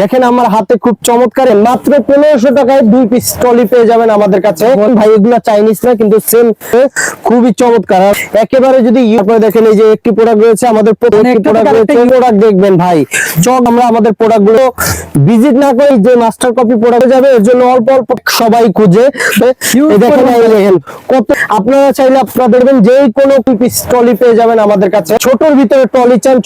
দেখেন আমার হাতে খুব চমৎকার মাত্র পনেরোশো টাকায় দুই পিস টলি পেয়ে যাবেন আমাদের কাছে। ভাই এগুলা চাইনিজ না কিন্তু সেম খুবই চমৎকার। একেবারে যদি তারপরে দেখেন এই যে একটি প্রোডাক্ট রয়েছে আমাদের প্রোডাক্ট প্রোডাক্ট দেখবেন ভাই। চক আমরা আমাদের প্রোডাক্টগুলো ভিজিট না করে যে মাস্টার কপি প্রোডাক্ট যাবে এর জন্য অল্প অল্প সবাই খুঁজে। দেখেন কত আপনারা চাইলে আপনারা দেখবেন যে কোনো পিস টলি পেয়ে যাবেন আমাদের কাছে। ছোটর ভিতরে টলি চান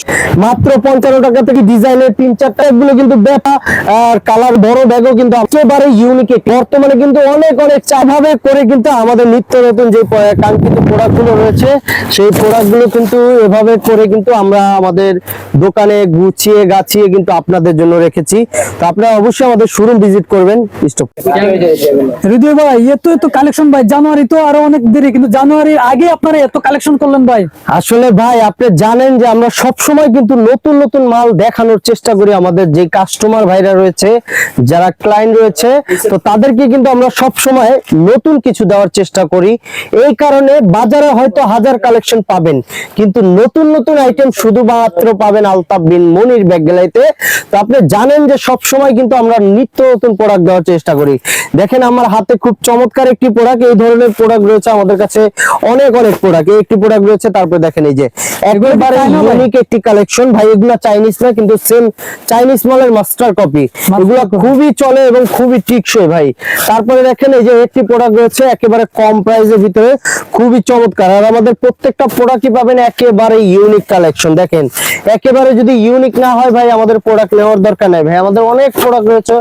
মাত্র পঞ্চান্ন টাকা থেকে ডিজাইনের তিন চারটা গুলো কিন্তু ব্যাপা আর কালার বড় ব্যাগও কিন্তু একেবারে ইউনিক বর্তমানে কিন্তু অনেক অনেক চাভাবে করে কিন্তু আমাদের নিত্য নতুন যে কাঙ্ক্ষিত রয়েছে সেই কিন্তু এভাবে করে কিন্তু আমরা আমাদের দোকানে গুছিয়ে গাছিয়ে কিন্তু আপনাদের জন্য রেখেছি। তো আপনারা অবশ্যই আমাদের শোরুম ভিজিট করবেন স্টপ হৃদয় ভাই এত এত কালেকশন ভাই জানুয়ারি তো আরও অনেক দেরি কিন্তু জানুয়ারির আগে আপনারা এত কালেকশন করলেন ভাই। আসলে ভাই আপনি জানেন যে আমরা সব সময় কিন্তু নতুন নতুন মাল দেখানোর চেষ্টা করি আমাদের যে কাস্টমার ভাইরা রয়েছে যারা ক্লায়েন্ট রয়েছে তো তাদেরকে কিন্তু আমরা সব সময় নতুন কিছু দেওয়ার চেষ্টা করি। এই কারণে বাজারে হয়তো হাজার কালেকশন পাবেন কিন্তু নতুন নতুন আইটেম শুধুমাত্র পাবেন আলতাফ বিন মনির ব্যাগ গ্যালারিতে তো আপনি জানেন যে সব সময় কিন্তু আমরা নিত্য নতুন প্রোডাক্ট দেওয়ার চেষ্টা করি। দেখেন আমার হাতে খুব চমৎকার একটি প্রোডাক্ট এই ধরনের প্রোডাক্ট রয়েছে আমাদের কাছে অনেক অনেক প্রোডাক্ট এই একটি প্রোডাক্ট রয়েছে তারপরে দেখেন এই যে একবারে ইউনিক একটি কালেকশন ভাই এগুলা চাইনিজ না কিন্তু সেম চাইনিজ মালের মাস্টার কপি এগুলো খুবই চলে এবং খুবই টিকসই ভাই। তারপরে দেখেন এই যে একটি প্রোডাক্ট রয়েছে একেবারে কম প্রাইসের ভিতরে খুবই চমৎকার। আর আমাদের প্রত্যেকটা প্রোডাক্টই পাবেন একেবারে ইউনিক কালেকশন দেখেন। একেবারে যদি ইউনিক না হয় ভাই আমাদের প্রোডাক্ট নেওয়ার দরকার নাই ভাই। আমাদের অনেক প্রোডাক্ট রয়েছে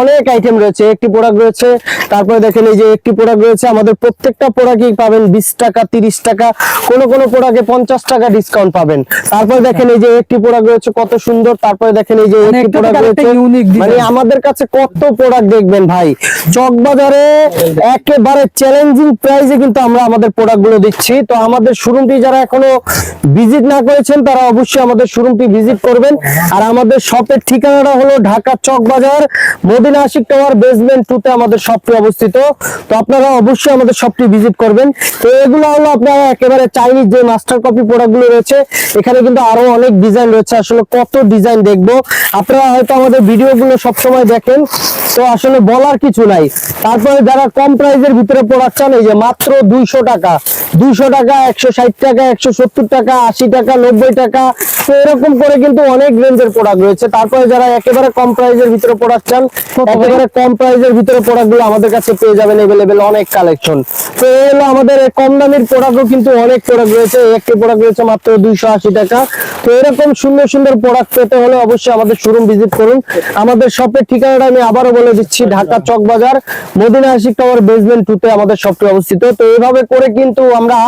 অনেক আইটেম রয়েছে একটি প্রোডাক্ট রয়েছে তারপরে দেখেন এই যে একটি প্রোডাক্ট রয়েছে আমাদের প্রত্যেকটা প্রোডাক্টই পাবেন বিশ টাকা তিরিশ টাকা কোন কোন প্রোডাক্টে পঞ্চাশ টাকা ডিসকাউন্ট পাবেন। তারপরে দেখেন এই যে একটি প্রোডাক্ট রয়েছে কত সুন্দর তারপরে দেখেন এই যে মানে একটি প্রোডাক্ট রয়েছে। মানে আমাদের কাছে কত প্রোডাক্ট দেখবেন ভাই? চক বাজারে একেবারে চ্যালেঞ্জিং প্রাইসে কিন্তু আমরা আমাদের প্রোডাক্টগুলো দিচ্ছি। তো আমাদের শোরুমটি যারা এখনও ভিজিট না করেছেন তারা অবশ্যই আমাদের শোরুমটি ভিজিট করবেন। আর আমাদের শপের ঠিকানাটা হলো Dhaka Chowk Bazar Madina Ashiq tower basement two তে আমাদের শপটি অবস্থিত। তো আপনারা অবশ্যই আমাদের শপটি ভিজিট করবেন। তো এগুলো হলো আপনারা একেবারে চাইনিজ যে মাস্টার কপি প্রোডাক্টগুলো রয়েছে, এখানে কিন্তু আরও অনেক ডিজাইন রয়েছে। আসলে কত ডিজাইন দেখব। আপনারা হয়তো আমাদের ভিডিও গুলো সবসময় দেখেন। তো আসলে বলার কিছু নাই। তারপরে যারা কম প্রাইসের ভিতরে প্রোডাক্ট চান, এই যে মাত্র দুইশো টাকা। দুইশো টাকা, একশো ষাট টাকা, একশো সত্তর টাকা, আশি টাকা, নব্বই টাকা। তো এরকম করে কিন্তু অনেক রেঞ্জের প্রোডাক্ট রয়েছে। তারপরে যারা একেবারে কম প্রাইসের ভিতরে প্রোডাক্ট চান একেবারে কম প্রাইসের ভিতরে প্রোডাক্টগুলো আমাদের কাছে পেয়ে যাবেন এভেলেবেল অনেক কালেকশন তো আমাদের কম দামের প্রোডাক্টও কিন্তু অনেক প্রোডাক্ট রয়েছে। একটি প্রোডাক্ট রয়েছে মাত্র দুইশো আশি টাকা। তো এরকম সুন্দর সুন্দর প্রোডাক্ট পেতে হলে অবশ্যই আমাদের শোরুম ভিজিট করুন। আমাদের শপের ঠিকানাটা আমি আবারও বলে দিচ্ছি ঢাকা চক বাজার মদিনা আশিক টাওয়ার বেসমেন্ট টুতে আমাদের শপটি অবস্থিত। তো এইভাবে করে কিন্তু আমরা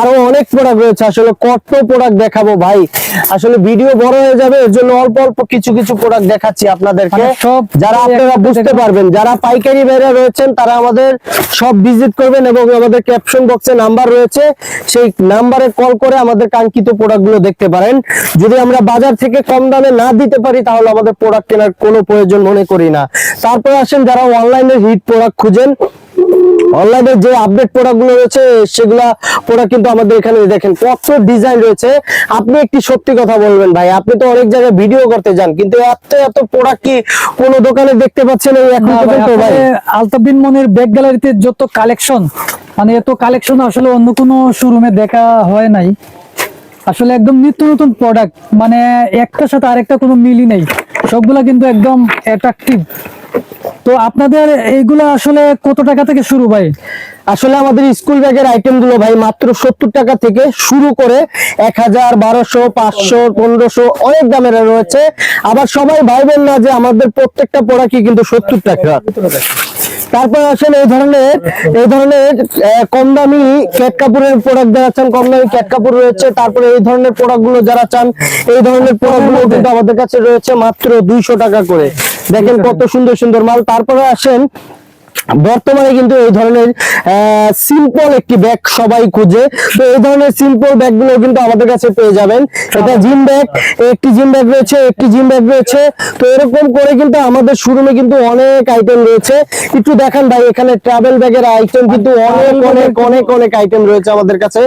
আরও অনেক প্রোডাক্ট রয়েছে। আসলে কত প্রোডাক্ট দেখাবো ভাই? আসলে ভিডিও বড় হয়ে যাবে এর জন্য অল্প অল্প কিছু কিছু প্রোডাক্ট দেখাচ্ছি আপনাদেরকে। মানে সব যারা আপনারা বুঝতে পারবেন, যারা পাইকারি ভাইরা রয়েছেন, তারা আমাদের সব ভিজিট করবেন এবং আমাদের ক্যাপশন বক্সে নাম্বার রয়েছে। সেই নাম্বারে কল করে আমাদের কাঙ্ক্ষিত প্রোডাক্টগুলো দেখতে পারেন। যদি আমরা বাজার থেকে কম দামে না দিতে পারি, তাহলে আমাদের প্রোডাক্ট কেনার কোনো প্রয়োজন মনে করি না। তারপরে আসেন যারা অনলাইনে হিট প্রোডাক্ট খুঁজেন অনলাইনে যে আপডেট প্রোডাক্টগুলো রয়েছে সেগুলা প্রোডাক্ট কিন্তু আমাদের এখানে দেখেন কত ডিজাইন রয়েছে। আপনি একটি সত্যি কথা বলবেন ভাই আপনি তো অনেক জায়গায় ভিডিও করতে যান কিন্তু এত এত প্রোডাক্ট কি কোন দোকানে দেখতে পাচ্ছেন এই এখন পর্যন্ত ভাই? আলতাবিন মনির ব্যাগ গ্যালারিতে যত কালেকশন মানে এত কালেকশন আসলে অন্য কোনো শোরুমে দেখা হয় নাই। আসলে একদম নিত্য নতুন প্রোডাক্ট মানে একটার সাথে আরেকটা কোনো মিলই নেই। সবগুলা কিন্তু একদম অ্যাট্রাকটিভ তো আপনাদের এইগুলো আসলে কত টাকা থেকে শুরু ভাই? আসলে আমাদের স্কুল ব্যাগের আইটেমগুলো ভাই মাত্র সত্তর টাকা থেকে শুরু করে এক হাজার বারোশো, পাঁচশো, পনেরোশো অনেক দামের রয়েছে। আবার সবাই ভাইবেন না যে আমাদের প্রত্যেকটা প্রোডাক্টই কিন্তু সত্তর টাকা। তারপর আসেন এই ধরনের এই ধরনের কম দামি ক্যাট কাপড়ের প্রোডাক্ট যারা চান, কম দামি ক্যাট কাপড় রয়েছে। তারপরে এই ধরনের প্রোডাক্টগুলো যারা চান, এই ধরনের প্রোডাক্টগুলো কিন্তু আমাদের কাছে রয়েছে মাত্র দুইশো টাকা করে। দেখেন কত সুন্দর সুন্দর মাল। তারপরে আসেন বর্তমানে কিন্তু এই ধরনের সিম্পল একটি ব্যাগ সবাই খুঁজে। তো এই ধরনের সিম্পল ব্যাগগুলো কিন্তু আমাদের কাছে পেয়ে যাবেন। এটা জিম ব্যাগ একটি জিম ব্যাগ রয়েছে একটি জিম ব্যাগ রয়েছে। তো এরকম করে কিন্তু আমাদের শোরুমে কিন্তু অনেক আইটেম রয়েছে। একটু দেখান ভাই এখানে ট্রাভেল ব্যাগের আইটেম কিন্তু অনেক অনেক অনেক অনেক আইটেম রয়েছে আমাদের কাছে।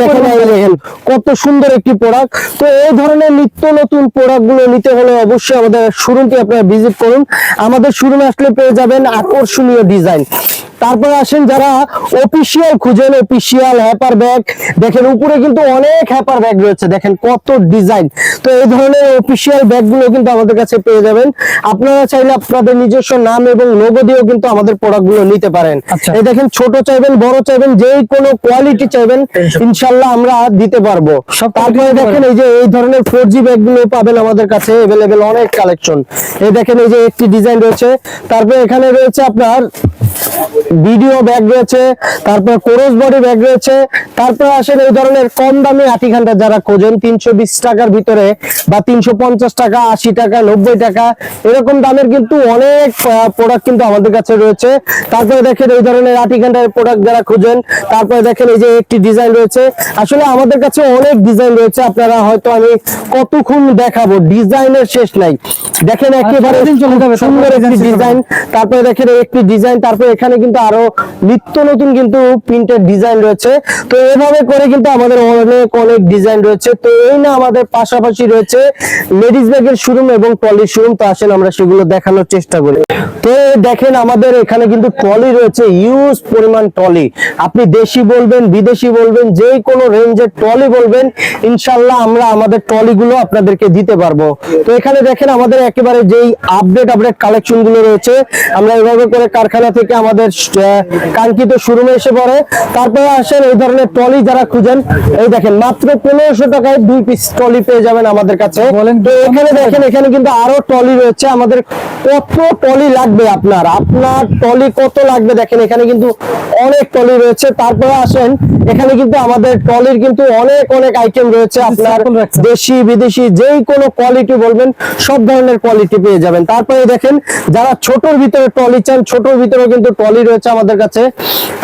দেখেন দেখেন কত সুন্দর একটি প্রোডাক্ট তো এই ধরনের নিত্য নতুন প্রোডাক্টগুলো নিতে হলে অবশ্যই আমাদের শোরুমটি আপনারা ভিজিট করুন। আমাদের শোরুমে আসলে পেয়ে যাবেন আকর্ষণীয় ডিজাইন ডিজাইন। তারপরে আসেন যারা অফিসিয়াল খুঁজেন অফিসিয়াল হ্যাপার ব্যাগ দেখেন উপরে কিন্তু অনেক হ্যাপার ব্যাগ রয়েছে দেখেন কত ডিজাইন তো এই ধরনের অফিসিয়াল ব্যাগগুলো কিন্তু আমাদের কাছে পেয়ে যাবেন। আপনারা চাইলে আপনাদের নিজস্ব নাম এবং লোগো দিয়েও কিন্তু আমাদের প্রোডাক্টগুলো নিতে পারেন। আচ্ছা। এই দেখেন ছোট চাইবেন বড় চাইবেন যে কোনো কোয়ালিটি চাইবেন ইনশাল্লাহ আমরা দিতে পারব। সব তারপরে দেখেন এই যে এই ধরনের ফোর জি ব্যাগগুলো পাবেন আমাদের কাছে এভেলেবেল অনেক কালেকশন এই দেখেন এই যে একটি ডিজাইন রয়েছে। তারপরে এখানে রয়েছে আপনার ভিডিও ব্যাগ রয়েছে তারপর কোরস বডি ব্যাগ রয়েছে তারপর আসেন এই ধরনের কম দামি আটি ঘণ্টা যারা খোঁজেন তিনশো বিশ টাকার ভিতরে বা তিনশো পঞ্চাশ টাকা আশি টাকা নব্বই টাকা এরকম দামের কিন্তু অনেক প্রোডাক্ট কিন্তু আমাদের কাছে রয়েছে। তারপরে দেখেন এই ধরনের আটি ঘণ্টার প্রোডাক্ট যারা খুঁজেন তারপরে দেখেন এই যে একটি ডিজাইন রয়েছে। আসলে আমাদের কাছে অনেক ডিজাইন রয়েছে আপনারা হয়তো আমি কতক্ষণ দেখাবো ডিজাইনের শেষ নাই। দেখেন একেবারে যাবে, তারপরে সুন্দর একটি। ডিজাইন তারপরে দেখেন একটি ডিজাইন তারপরে এখানে কিন্তু আরও নিত্য নতুন কিন্তু প্রিন্টের ডিজাইন রয়েছে। তো এভাবে করে কিন্তু আমাদের অনেক অনেক ডিজাইন রয়েছে। তো এই না আমাদের পাশাপাশি রয়েছে লেডিস ব্যাগের শোরুম এবং ট্রলির শোরুম। তো আসেন আমরা সেগুলো দেখানোর চেষ্টা করি। তো দেখেন আমাদের এখানে কিন্তু ট্রলি রয়েছে ইউজ পরিমাণ ট্রলি। আপনি দেশি বলবেন, বিদেশি বলবেন যে কোনো রেঞ্জের ট্রলি বলবেন ইনশাল্লাহ আমরা আমাদের ট্রলি গুলো আপনাদেরকে দিতে পারব। তো এখানে দেখেন আমাদের একেবারে যেই আপডেট আপডেট কালেকশনগুলো রয়েছে, আমরা এভাবে করে কারখানা থেকে আমাদের কাঙ্ক্ষিত শোরুমে এসে পড়ে। তারপরে আসেন এই ধরনের ট্রলি যারা খুঁজেন এই দেখেন মাত্র পনেরোশো টাকায় দুই পিস ট্রলি পেয়ে যাবেন আমাদের কাছে। বলেন তো। এখানে দেখেন এখানে কিন্তু আরও ট্রলি রয়েছে আমাদের কত ট্রলি লাগবে আপনার? আপনার ট্রলি কত লাগবে দেখেন এখানে কিন্তু অনেক ট্রলি রয়েছে। তারপরে আসেন এখানে কিন্তু আমাদের ট্রলির কিন্তু অনেক অনেক আইটেম রয়েছে আপনার দেশি বিদেশি যেই কোনো কোয়ালিটি বলবেন সব ধরনের কোয়ালিটি পেয়ে যাবেন। তারপরে দেখেন যারা ছোটর ভিতরে ট্রলি চান ছোটর ভিতরে কিন্তু ট্রলি রয়েছে আমাদের কাছে।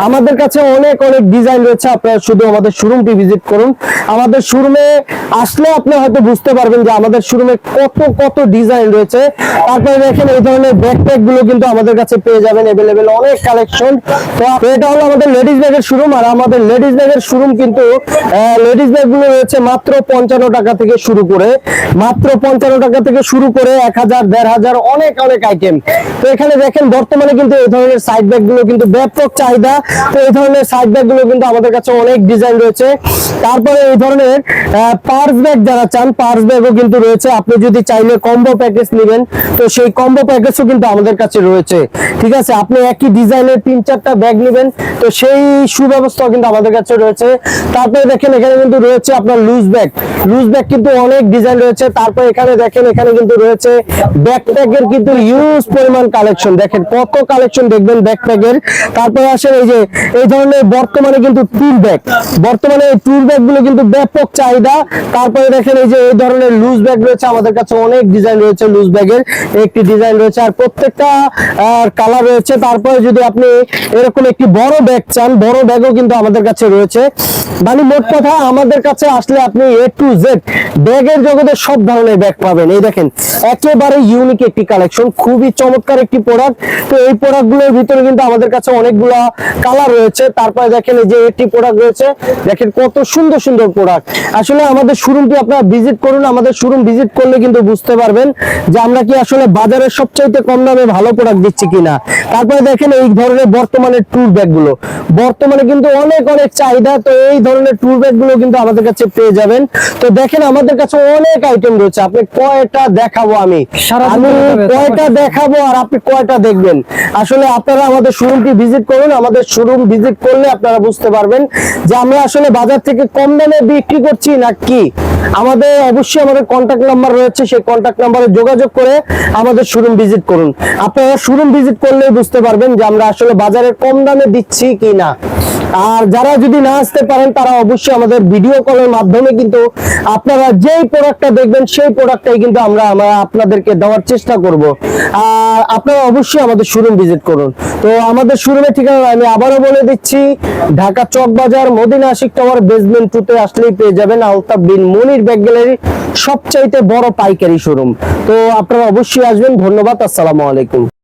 আমাদের কাছে অনেক অনেক ডিজাইন রয়েছে। আপনারা শুধু আমাদের শোরুমটি ভিজিট করুন। আমাদের শোরুমে আসলে আপনি হয়তো বুঝতে পারবেন যে আমাদের শোরুমে কত কত ডিজাইন রয়েছে। তারপরে দেখেন এই ধরনের ব্যাকপ্যাকগুলো কিন্তু আমাদের কাছে পেয়ে যাবেন এভেলেবেল অনেক কালেকশন এটা হলো আমাদের লেডিস ব্যাগের শোরুম আর আমাদের লেডিস ব্যাগের শোরুম কিন্তু লেডিস ব্যাগগুলো রয়েছে মাত্র পঞ্চান্ন টাকা থেকে শুরু করে, মাত্র পঞ্চান্ন টাকা থেকে শুরু করে এক হাজার, দেড় হাজার অনেক অনেক আইটেম তো এখানে দেখেন, বর্তমানে কিন্তু এই ধরনের সাইড ব্যাগগুলো কিন্তু ব্যাপক চাহিদা। তো এই ধরনের সাইড ব্যাগগুলো কিন্তু আমাদের কাছে অনেক ডিজাইন রয়েছে। তারপরে এই ধরনের পার্স ব্যাগ যারা চান পার্স ব্যাগও কিন্তু রয়েছে। আপনি যদি চাইলে কম্বো প্যাকেজ নেবেন, তো সেই কম্বো প্যাকেজও কিন্তু আমাদের কাছে রয়েছে। ঠিক আছে, আপনি একই ডিজাইনের তিন চারটা ব্যাগ নেবেন, তো সেই সুব্যবস্থাও কিন্তু আমাদের কাছে রয়েছে। তারপরে দেখেন, এখানে কিন্তু রয়েছে আপনার লুজ ব্যাগ লুজ ব্যাগ কিন্তু অনেক ডিজাইন রয়েছে। তারপর এখানে দেখেন, এখানে কিন্তু রয়েছে ব্যাকপ্যাকের কিন্তু ইউজ পরিমাণ কালেকশন দেখেন, কত কালেকশন দেখবেন ব্যাকপ্যাকের তারপরে আসেন, এই যে, এই ধরনের বর্তমানে কিন্তু টুর ব্যাগ বর্তমানে এই টুর ব্যাগগুলো কিন্তু ব্যাপক চাহিদা। তারপরে দেখেন, এই যে, এই ধরনের লুজ ব্যাগ রয়েছে। আমাদের কাছে অনেক ডিজাইন রয়েছে লুজ ব্যাগের একটি ডিজাইন রয়েছে আর প্রত্যেকটা কালার রয়েছে। তারপরে যদি আপনি এরকম একটি বড় ব্যাগ চান, বড় ব্যাগও কিন্তু আমাদের কাছে রয়েছে। মানে মোট কথা আমাদের কাছে আসলে আপনি এ টু জেড ব্যাগের জগতে সব ধরনের ব্যাগ পাবেন। এই দেখেন, একেবারে ইউনিক একটি কালেকশন খুবই চমৎকার একটি প্রোডাক্ট তো এই প্রোডাক্টগুলোর ভিতরে কিন্তু আমাদের কাছে অনেকগুলা কালার রয়েছে। তারপরে দেখেন এই যে একটি প্রোডাক্ট রয়েছে, দেখেন কত সুন্দর সুন্দর প্রোডাক্ট আসলে আমাদের শোরুমটি আপনারা ভিজিট করুন, আমাদের শোরুম ভিজিট করলে কিন্তু বুঝতে পারবেন যে আমরা কি আসলে বাজারের সবচাইতে কম দামে ভালো প্রোডাক্ট দিচ্ছি কিনা? তারপরে দেখেন এই ধরনের বর্তমানে ট্যুর ব্যাগগুলো। বর্তমানে কিন্তু অনেক অনেক চাহিদা তো এই ধরনের ট্যুর ব্যাগগুলো কিন্তু আমাদের কাছে পেয়ে যাবেন। তো দেখেন আমাদের কাছে অনেক আইটেম রয়েছে। আপনি কয়টা দেখাবো আমি? আমি কয়টা দেখাবো আর আপনি কয়টা দেখবেন? আসলে আপনারা আমাদের শোরুমটি ভিজিট করুন। আমাদের শোরুম ভিজিট করলে আপনারা বুঝতে পারবেন যে আমরা আসলে বাজার থেকে কম দামে বিক্রি করছি না কি? আমাদের অবশ্যই আমাদের কন্ট্যাক্ট নাম্বার রয়েছে, সেই কন্ট্যাক্ট নাম্বারে যোগাযোগ করে আমাদের শোরুম ভিজিট করুন। আপনারা শোরুম ভিজিট করলেই বুঝতে পারবেন যে আমরা আসলে বাজারে কম দামে দিচ্ছি কি না আর যারা যদি না আসতে পারেন, তারা অবশ্যই আমাদের ভিডিও কলের মাধ্যমে কিন্তু আপনারা যেই প্রোডাক্টটা দেখবেন, সেই প্রোডাক্টটাই কিন্তু আমরা আমরা আপনাদেরকে দেওয়ার চেষ্টা করব। আর আপনারা অবশ্যই আমাদের শোরুম ভিজিট করুন। তো আমাদের শোরুমের ঠিকানা আমি আবারও বলে দিচ্ছি, ঢাকা চক বাজার, মদিনা আশিক টাওয়ার বেসমেন্ট টুতে আসলেই পেয়ে যাবেন আলতাফ বিন মনির ব্যাগ গ্যালারি সবচাইতে বড় পাইকারি শোরুম তো আপনারা অবশ্যই আসবেন, ধন্যবাদ, আসসালামু আলাইকুম।